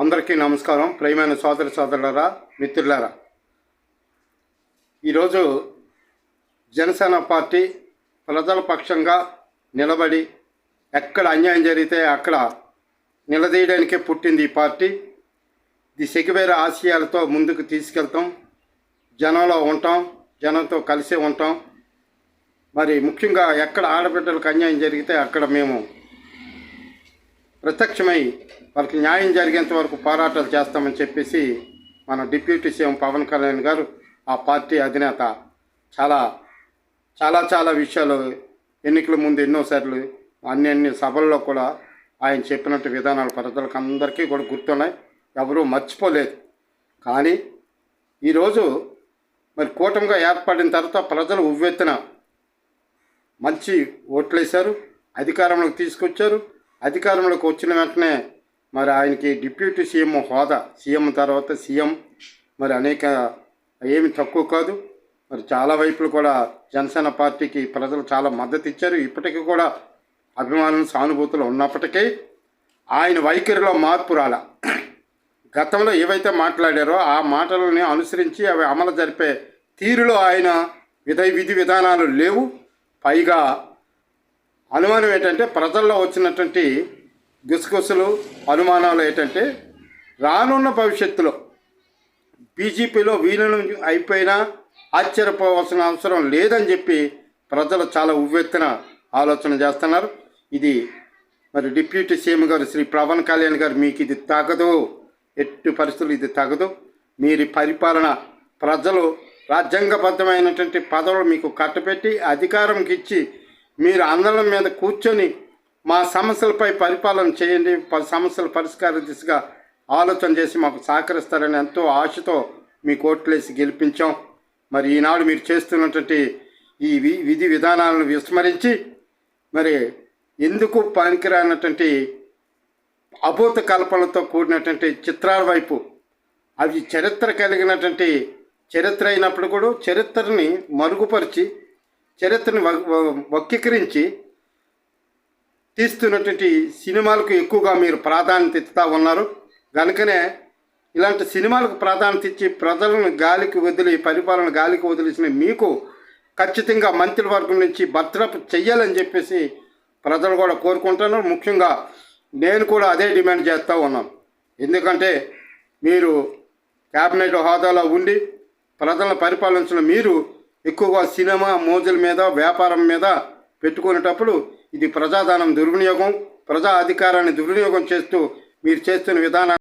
అందరికీ నమస్కారం. ప్రియమైన సోదర సోదరులారా మిత్రులారా. ఈరోజు జనసేన పార్టీ ప్రజల పక్షంగా నిలబడి ఎక్కడ అన్యాయం జరిగితే అక్కడ నిలదీయడానికే పుట్టింది ఈ పార్టీ. ఇది సెగివేర ఆశయాలతో ముందుకు తీసుకెళ్తాం. జనంలో ఉంటాం జనంతో కలిసి ఉంటాం. మరి ముఖ్యంగా ఎక్కడ ఆడబిడ్డలకు అన్యాయం జరిగితే అక్కడ మేము ప్రత్యక్షమై వాళ్ళకి న్యాయం జరిగేంత వరకు పోరాటాలు చేస్తామని చెప్పేసి మన డిప్యూటీ సీఎం పవన్ కళ్యాణ్ గారు ఆ పార్టీ అధినేత చాలా చాలా చాలా విషయాలు ఎన్నికల ముందు ఎన్నోసార్లు అన్ని అన్ని సభల్లో కూడా ఆయన చెప్పినట్టు విధానాలు ప్రజలకు అందరికీ కూడా గుర్తున్నాయి. ఎవరూ మర్చిపోలేదు. కానీ ఈరోజు మరి కూటమిగా ఏర్పడిన తర్వాత ప్రజలు ఉవ్వెత్తున మంచి ఓట్లేశారు అధికారంలోకి తీసుకొచ్చారు. అధికారంలోకి వచ్చిన వెంటనే మరి ఆయనకి డిప్యూటీ సీఎం హోదా సీఎం తర్వాత సీఎం మరి అనేక ఏమి తక్కువ కాదు. మరి చాలా వైపులు కూడా జనసేన పార్టీకి ప్రజలు చాలా మద్దతు ఇచ్చారు. ఇప్పటికీ కూడా అభిమానులు సానుభూతులు ఉన్నప్పటికీ ఆయన వైఖరిలో మార్పు రాల. గతంలో ఏవైతే మాట్లాడారో ఆ మాటలని అనుసరించి అవి అమలు జరిపే తీరులో ఆయన విధ విధి విధానాలు లేవు. పైగా అనుమానం ఏంటంటే ప్రజల్లో వచ్చినటువంటి గుసగుసలు అనుమానాలు ఏంటంటే రానున్న భవిష్యత్తులో బీజేపీలో వీళ్ళను అయిపోయినా ఆశ్చర్యపోవాల్సిన అవసరం లేదని చెప్పి ప్రజలు చాలా ఉవ్వెత్తున ఆలోచన చేస్తున్నారు. ఇది మరి డిప్యూటీ సీఎం గారు శ్రీ పవన్ కళ్యాణ్ గారు మీకు ఇది తగదు. ఎట్టి పరిస్థితులు ఇది తగదు. మీరు పరిపాలన ప్రజలు రాజ్యాంగబద్ధమైనటువంటి పదవులు మీకు కట్టపెట్టి అధికారంకి ఇచ్చి మీరు అందరం మీద కూర్చొని మా సమస్యలపై పరిపాలన చేయండి సమస్యల పరిష్కార దిశగా ఆలోచన చేసి మాకు సహకరిస్తారని ఎంతో ఆశతో మీ కోట్లేసి గెలిపించాం. మరి ఈనాడు మీరు చేస్తున్నటువంటి ఈ వి- విధి విధానాలను విస్మరించి మరి ఎందుకు పనికిరానటువంటి అభూత కల్పనలతో కూడినటువంటి చిత్రాల వైపు అవి చరిత్ర కలిగినటువంటి చరిత్ర అయినప్పుడు కూడా చరిత్రని మరుగుపరిచి చరిత్రని వ- వక్రీకరించి తీస్తున్నటువంటి సినిమాలకు ఎక్కువగా మీరు ప్రాధాన్యత ఇస్తూ ఉన్నారు. కనుకనే ఇలాంటి సినిమాలకు ప్రాధాన్యత ఇచ్చి ప్రజలను గాలికి వదిలి పరిపాలన గాలికి వదిలేసిన మీకు ఖచ్చితంగా మంత్రివర్గం నుంచి భద్రత చెయ్యాలని చెప్పేసి ప్రజలు కూడా కోరుకుంటున్నారు. ముఖ్యంగా నేను కూడా అదే డిమాండ్ చేస్తూ ఉన్నాను. ఎందుకంటే మీరు క్యాబినెట్ హోదాలో ఉండి ప్రజలను పరిపాలించిన మీరు ఎక్కువగా సినిమా మోజుల మీద వ్యాపారం మీద పెట్టుకునేటప్పుడు ఇది ప్రజాధనం దుర్వినియోగం. ప్రజా అధికారాన్ని దుర్వినియోగం చేస్తూ మీరు చేస్తున్న విధానం